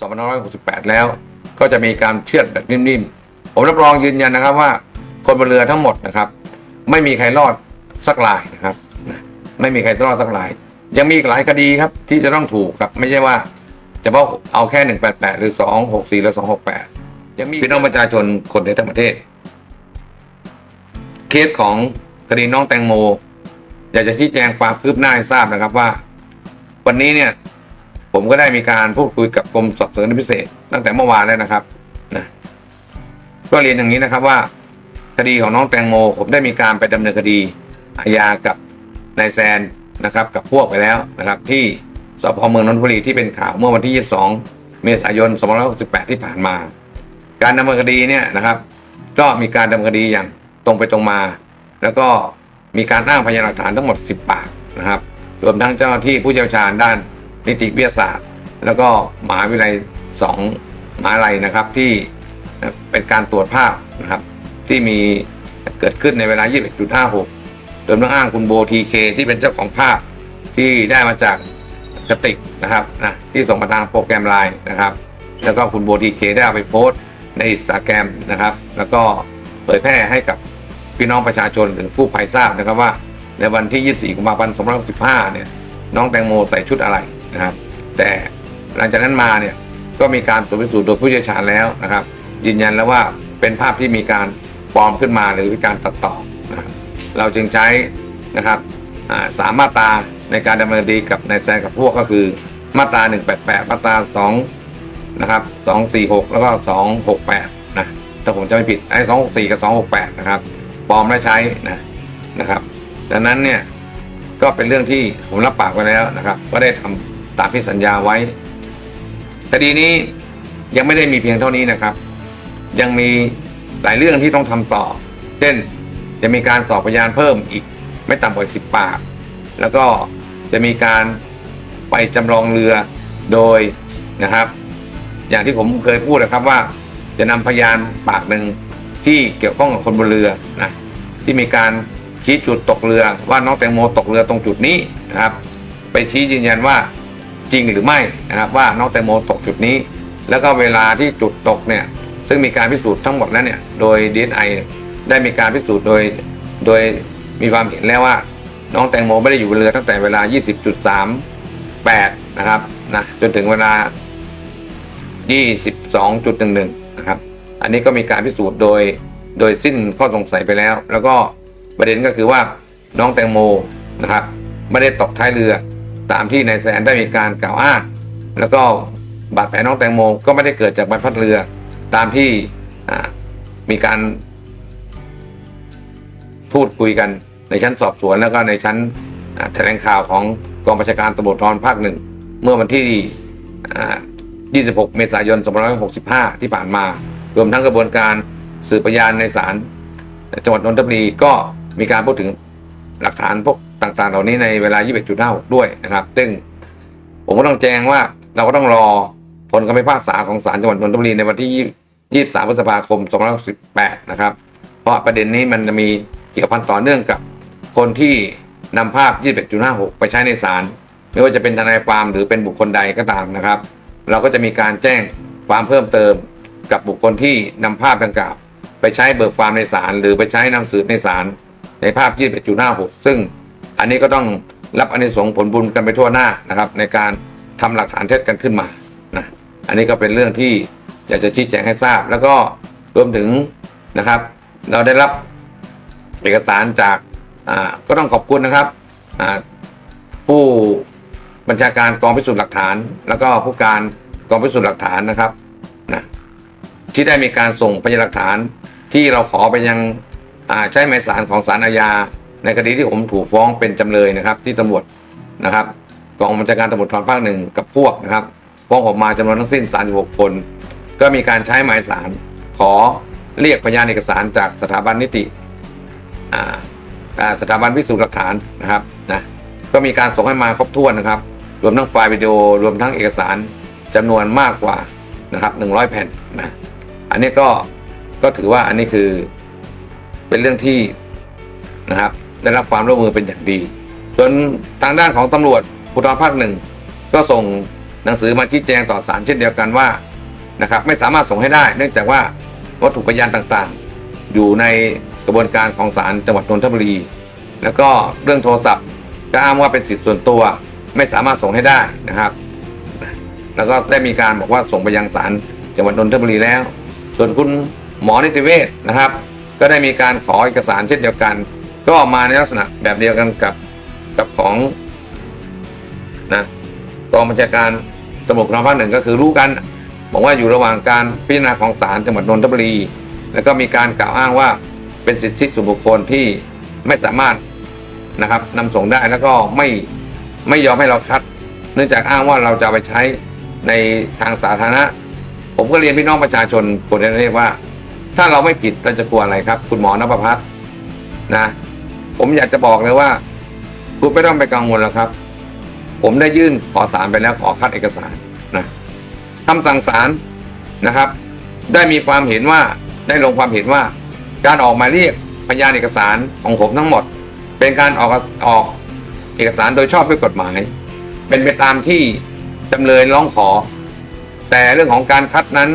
2568 แล้ว ก็จะมีการเชื่อดแบบนิ่มๆ ผมรับรองยืนยันนะครับว่าคนบนเรือทั้งหมดนะครับ ไม่มีใครรอดสักรายนะครับ ไม่มีใครรอดสักราย ยังมีอีกหลายคดีครับที่จะต้องถูกครับ ไม่ใช่ว่าเฉพาะเอาแค่ 188 หรือ 264 หรือ 268 ยังมีพี่น้องประชาชนคนในทั้งประเทศ เคสของคดีน้องแตงโม อยากจะชี้แจงความคืบหน้าให้ทราบนะครับว่า วันนี้เนี่ย ผมก็ได้มีการพูดคุยกับกรมสอบสวนพิเศษ ตั้งแต่เมื่อวานแล้วนะครับนะก็เรียนอย่างนี้นะครับว่า คดีของน้องแตงโม ผมได้มีการไปดำเนินคดีอาญากับนายแซนนะครับกับพวกไปแล้วนะครับ ที่สพเมืองนนทบุรีที่เป็นข่าวเมื่อวันที่ 22 เมษายน 2568 ที่ผ่านมา การดำเนินคดีเนี่ยนะครับ ก็มีการดำเนินคดีอย่างตรงไปตรงมา แล้วก็มีการอ้างพยานหลักฐานทั้งหมด 10 ปากนะครับ รวมทั้งเจ้าหน้าที่ผู้เชี่ยวชาญด้าน นิติวิทยาศาสตร์ แล้วก็หมหาวิทยาลัยสองหมหาวิทยาลัยนะครับที่เป็นการตรวจภาพนะครับที่มีเกิดขึ้นในเวลา 21.56โดยต้องอ้างคุณโบทีเคที่เป็นเจ้าของภาพที่ได้มาจากกติกนะครับนะที่ส่งมาทางโปรแกรมไลน์นะครับ แล้วก็คุณโบทีเคได้เอาไปโพสต์ในอินสตาแกรมนะครับ แล้วก็เผยแพร่ให้กับพี่น้องประชาชนหรือผู้ภัยทราบนะครับว่า ในวันที่ 24 กุมภาพันธ์ 2565 เนี่ย น้องแตงโมใส่ชุดอะไร นะครับ แต่หลังจากนั้นมาเนี่ยก็มีการตรวจพิสูจน์โดยผู้เชี่ยวชาญแล้วนะครับ ยืนยันแล้วว่าเป็นภาพที่มีการปลอมขึ้นมาหรือมีการตัดต่อนะครับเราจึงใช้นะครับสามมาตราในการดำเนินคดีกับนายแซนกับพวกก็คือมาตรา 188 มาตรา2นะครับ246 แล้วก็ 268 นะถ้าผมจะไม่ผิดไอ้264 กับ 268 นะครับปลอมและใช้นะนะครับ ดังนั้นเนี่ยก็เป็นเรื่องที่ผมรับปากไว้แล้วนะครับ ก็ได้ทำ ตามที่สัญญาไว้ คดีนี้ยังไม่ได้มีเพียงเท่านี้นะครับ ยังมีหลายเรื่องที่ต้องทำต่อ เช่นจะมีการสอบพยานเพิ่มอีกไม่ต่ำกว่าสิบปาก แล้วก็จะมีการไปจำลองเรือโดยนะครับ อย่างที่ผมเคยพูดนะครับว่า จะนำพยานปากหนึ่งที่เกี่ยวข้องกับคนบนเรือนะที่มีการชี้จุดตกเรือว่าน้องแตงโมตกเรือตรงจุดนี้นะครับ ไปชี้ยืนยันว่า จริงหรือไม่นะครับว่าน้องแตงโมตกจุดนี้ แล้วก็เวลาที่จุดตกเนี่ยซึ่งมีการพิสูจน์ทั้งหมดแล้วเนี่ยโดย DNI ได้มีการพิสูจน์โดยโดยมีความเห็นแล้วว่า น้องแตงโมไม่ได้อยู่บนเรือตั้งแต่เวลา 20.38 นะครับนะจนถึงเวลา 22.11 นะครับ อันนี้ก็มีการพิสูจน์โดยโดยสิ้นข้อสงสัยไปแล้ว แล้วก็ประเด็นก็คือว่าน้องแตงโมนะครับไม่ได้ตกท้ายเรือ ตามที่นายแซนได้มีการกล่าวอ้างแล้วก็บาดแผลน้องแตงโมก็ไม่ได้เกิดจากใบพัดเรือ ตามที่มีการพูดคุยกันในชั้นสอบสวนแล้วก็ในชั้นแถลงข่าวของกองบัญชาการตำรวจทรภาคหนึ่งเมื่อวันที่ 26 เมษายน 2565 ที่ผ่านมา รวมทั้งกระบวนการสืบพยานในศาลจังหวัดนนทบุรีก็มีการพูดถึงหลักฐานพวก ต่างๆ เหล่านี้ในเวลา 21.56ด้วยนะครับ ซึ่งผมก็ต้องแจ้งว่าเราก็ต้องรอผลคำพิพากษาของศาลจังหวัดนนทบุรีในวันที่ 23 พฤษภาคม 2518 นะครับ เพราะประเด็นนี้มันจะมีเกี่ยวพันต่อเนื่องกับคนที่นำภาพ 21.56 ไปใช้ในศาลไม่ว่าจะเป็นทนายความหรือเป็นบุคคลใดก็ตามนะครับ เราก็จะมีการแจ้งความเพิ่มเติมกับบุคคลที่นำภาพดังกล่าวไปใช้เบิกความในศาลหรือไปใช้นำสืบในศาลในภาพ 21.56 ซึ่ง อันนี้ก็ต้องรับอานิสงส์ผลบุญกันไปทั่วหน้านะครับ ในการทำหลักฐานเท็จกันขึ้นมานะอันนี้ก็เป็นเรื่องที่อยากจะชี้แจงให้ทราบ แล้วก็รวมถึงนะครับ เราได้รับเอกสารจากอ่าก็ต้องขอบคุณนะครับอ่าผู้บัญชาการกองพิสูจน์หลักฐาน แล้วก็ผู้การกองพิสูจน์หลักฐานนะครับนะที่ได้มีการส่งพยานหลักฐานที่เราขอไปยังอ่าใช้หมายสารของศาลอาญา ในคดีที่ผมถูกฟ้องเป็นจำเลยนะครับ ที่ตำรวจนะครับกองบัญชาการตำรวจทรภาคหนึ่งกับพวกนะครับฟ้องออกมาจำนวนทั้งสิ้น 36 คน ก็มีการใช้หมายสารขอเรียกพยานเอกสารจากสถาบันนิติสถาบันพิสูจน์หลักฐานนะครับนะก็มีการส่งให้มาครบถ้วนนะครับ รวมทั้งไฟล์วิดีโอรวมทั้งเอกสารจำนวนมากกว่านะครับ100 แผ่นนะอันนี้ก็ก็ถือว่าอันนี้คือเป็นเรื่องที่นะครับ ได้รับความร่วมมือเป็นอย่างดีส่วนทางด้านของตำรวจภูธรภาคหนึ่งก็ส่งหนังสือมาชี้แจงต่อศาลเช่นเดียวกันว่านะครับไม่สามารถส่งให้ได้ เนื่องจากว่าวัตถุพยานต่างๆ อยู่ในกระบวนการของศาลจังหวัดนนทบุรี แล้วก็เรื่องโทรศัพท์ก็อ้างว่าเป็นสิทธิ์ส่วนตัว ไม่สามารถส่งให้ได้นะครับ แล้วก็ได้มีการบอกว่าส่งไปยังศาลจังหวัดนนทบุรีแล้ว ส่วนคุณหมอนิติเวชนะครับ ก็ได้มีการขอเอกสารเช่นเดียวกัน ก็ออกมาในลักษณะแบบเดียวกันกับกับของนะกองบัญชาการตำรวจภูธรภาคหนึ่งก็คือรู้กัน บอกว่าอยู่ระหว่างการพิจารณาของศาลจังหวัดนนทบุรี แล้วก็มีการกล่าวอ้างว่าเป็นสิทธิส่วนบุคคลที่ไม่สามารถนะครับนำส่งได้แล้วก็ไม่ไม่ยอมให้เราคัด เนื่องจากอ้างว่าเราจะไปใช้ในทางสาธารณะ ผมก็เรียนพี่น้องประชาชนคนนี้เรียกว่า ถ้าเราไม่ผิดเราจะกลัวอะไรครับ คุณหมอนพพัฒน์นะ ผมอยากจะบอกเลยว่า คุณไม่ต้องไปกังวลแล้วครับ ผมได้ยื่นขอสารไปแล้วขอคัดเอกสารนะคำสั่งศาลนะครับ ได้มีความเห็นว่าได้ลงความเห็นว่า การออกมาเรียกพยานเอกสารของผมทั้งหมด เป็นการออกออกเอกสารโดยชอบด้วยกฎหมาย เป็นไปตามที่จำเลยร้องขอ แต่เรื่องของการคัดนั้น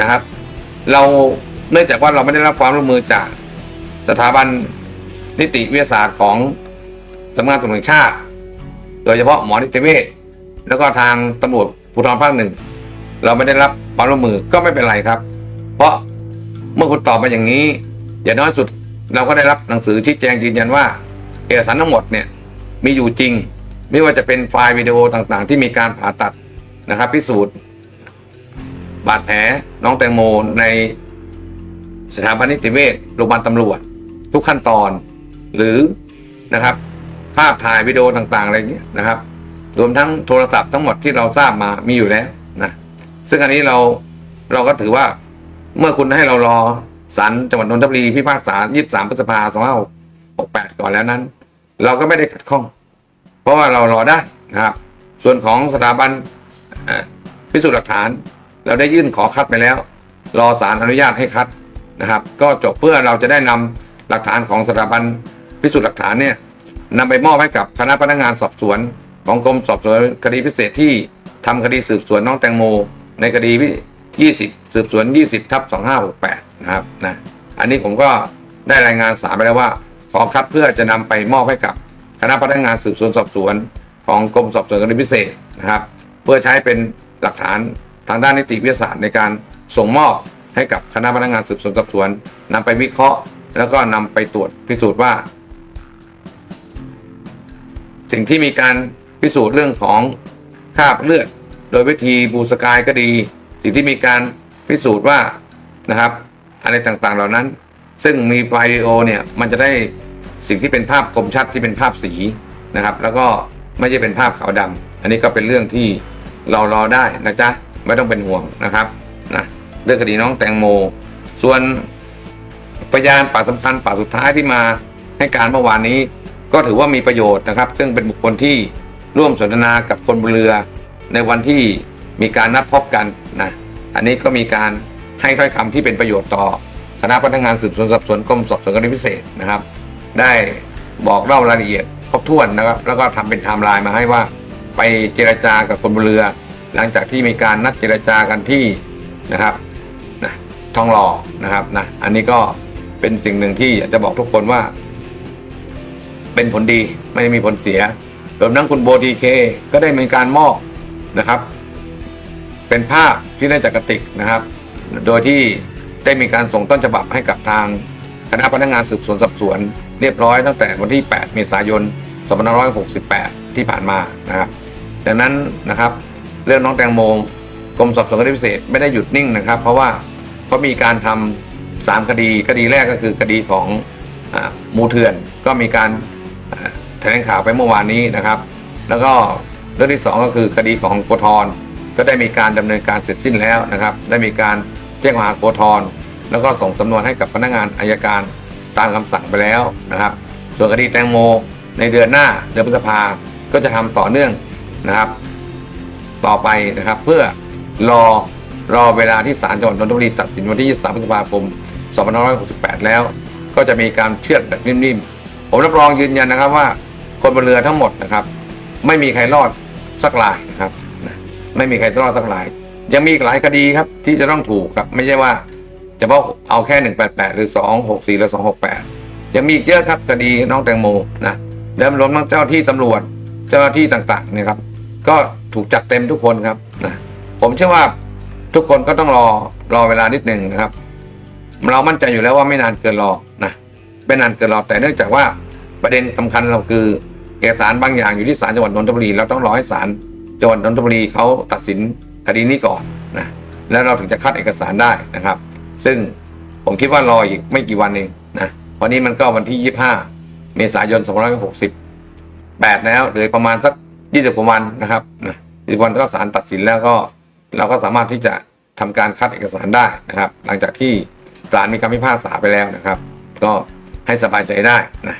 นะครับ เราเนื่องจากว่าเราไม่ได้รับความร่วมมือจากสถาบัน นิติวิทยาศาสตร์ของสำนักงานตำรวจแห่งชาติ โดยเฉพาะหมอนิติเวชแล้วก็ทางตำรวจภูธรภาคหนึ่งเราไม่ได้รับความร่วมมือก็ไม่เป็นไรครับ เพราะเมื่อคุณตอบมาอย่างนี้ อย่างน้อยสุดเราก็ได้รับหนังสือชี้แจงยืนยันว่า เอกสารทั้งหมดเนี่ยมีอยู่จริง ไม่ว่าจะเป็นไฟล์วิดีโอต่างๆ ที่มีการผ่าตัดนะครับพิสูจน์ บาดแผลน้องแตงโมในสถาบันนิติเวชโรงพยาบาลตำรวจ ทุกขั้นตอน หรือนะครับ ภาพถ่ายวิดีโอต่าง ๆ อะไรเงี้ยนะครับ รวมทั้งโทรศัพท์ทั้งหมดที่เราทราบมามีอยู่แล้วนะซึ่งอันนี้เราเราก็ถือว่าเมื่อคุณให้เรารอศาลจังหวัดนนทบุรีพิพากษา 23พฤษภาคม2568 ก่อนแล้วนั้น เราก็ไม่ได้ขัดข้อง เพราะว่าเรารอได้นะครับ ส่วนของสถาบันพิสูจน์หลักฐาน เราได้ยื่นขอคัดไปแล้ว รอศาลอนุญาตให้คัดนะครับ ก็จบเพื่อเราจะได้นำหลักฐานของสถาบัน พิสูจน์หลักฐานเนี่ยนำไปมอบให้กับคณะพนักงานสอบสวน ของกรมสอบสวนคดีพิเศษที่ทำคดีสืบสวนน้องแตงโม ในคดีที่20 สืบสวน 20ทับ2568 นะครับนะอันนี้ผมก็ได้รายงานสารไปแล้วว่า ขอคัดเพื่อจะนำไปมอบให้กับคณะพนักงานสืบสวนสอบสวน ของกรมสอบสวนคดีพิเศษนะครับ เพื่อใช้เป็นหลักฐานทางด้านนิติวิทยาศาสตร์ในการส่งมอบให้กับคณะพนักงานสืบสวนสอบสวนนำไปวิเคราะห์ แล้วก็นำไปตรวจพิสูจน์ว่า สิ่งที่มีการพิสูจน์เรื่องของคราบเลือด โดยวิธีบูสกายก็ดี สิ่งที่มีการพิสูจน์ว่านะครับ อะไรต่างๆเหล่านั้น ซึ่งมีไฟล์วิดีโอเนี่ยมันจะได้สิ่งที่เป็นภาพคมชัดที่เป็นภาพสีนะครับ แล้วก็ไม่ใช่เป็นภาพขาวดำอันนี้ก็เป็นเรื่องที่เรารอได้นะจ๊ะไม่ต้องเป็นห่วงนะครับนะเรื่องคดีน้องแตงโม ส่วนพยานปากสำคัญปากสุดท้ายที่มาให้การเมื่อวานนี้ ก็ถือว่ามีประโยชน์นะครับ ซึ่งเป็นบุคคลที่ร่วมสนทนากับคนบนเรือ ในวันที่มีการนัดพบกันนะอันนี้ก็มีการให้ถ้อยคำที่เป็นประโยชน์ต่อคณะพนักงานสืบสวนสอบสวนกรมสอบสวนคดีพิเศษนะครับ ได้บอกเล่ารายละเอียดครบถ้วนนะครับ แล้วก็ทำเป็นไทม์ไลน์มาให้ว่า ไปเจรจากับคนบนเรือ หลังจากที่มีการนัดเจรจากันที่นะครับนะทองหล่อนะครับนะอันนี้ก็เป็นสิ่งหนึ่งที่อยากจะบอกทุกคนว่า เป็นผลดีไม่ได้มีผลเสียรวมทั้งคุณโบทีเคก็ได้มีการมอบนะครับ เป็นภาพที่ได้จากกระติกนะครับ โดยที่ได้มีการส่งต้นฉบับให้กับทางคณะพนักงานสืบสวนสอบสวน เรียบร้อยตั้งแต่วันที่ 8 เมษายน 2568 ที่ผ่านมานะครับดังนั้นนะครับ เรื่องน้องแตงโมกรมสอบสวนคดีพิเศษไม่ได้หยุดนิ่งนะครับ เพราะว่าเขามีการทำสามคดีคดีแรกก็คือคดีของอมูเถื่อนก็มีการ แถลงข่าวไปเมื่อวานนี้นะครับ แล้วก็เรื่องที่สองก็คือคดีของโกธรก็ได้มีการดำเนินการเสร็จสิ้นแล้วนะครับ ได้มีการแจ้งข้อหาโกธรแล้วก็ส่งสำนวนให้กับพนักงานอายการตามคำสั่งไปแล้วนะครับ ส่วนคดีแตงโมในเดือนหน้าเดือนพฤษภาก็จะทำต่อเนื่องนะครับ ต่อไปนะครับ เพื่อรอรอเวลาที่ศาลจังหวัดนนทบุรีตัดสินวันที่ 23 พฤษภาคม 2568 แล้ว ก็จะมีการเชื่อดแบบนิ่มๆ ผมรับรองยืนยันนะครับว่า คนบนเรือทั้งหมดนะครับ ไม่มีใครรอดสักรายนะครับไม่มีใครรอดสักราย ยังมีอีกหลายคดีครับที่จะต้องถูกครับ ไม่ใช่ว่าเฉพาะเอาแค่หนึ่งแปดแปดหรือสองหกสี่หรือสองหกแปดยังมีอีกเยอะครับคดีน้องแตงโมนะแล้วรวมทั้งเจ้าที่ตำรวจเจ้าหน้าที่ต่างๆเนี่ยครับก็ถูกจัดเต็มทุกคนครับนะผมเชื่อว่าทุกคนก็ต้องรอรอเวลานิดหนึ่งนะครับ เรามั่นใจอยู่แล้วว่าไม่นานเกินรอนะไม่นานเกินรอแต่เนื่องจากว่าประเด็นสำคัญเราคือ เอกสารบางอย่างอยู่ที่ศาลจังหวัดนนทบุรีเราต้องรอให้ศาลจังหวัดนนทบุรีเขาตัดสินคดีนี้ก่อนนะแล้วเราถึงจะคัดเอกสารได้นะครับ ซึ่งผมคิดว่ารออีกไม่กี่วันเองนะวันนี้มันก็วันที่ 25 เมษายน 2568 แล้วเหลือประมาณสัก 20กว่าวันนะครับนะ20วันก็ศาลตัดสินแล้วก็เราก็สามารถที่จะทำการคัดเอกสารได้นะครับ หลังจากที่ศาลมีคำพิพากษาไปแล้วนะครับ ก็ให้สบายใจได้นะ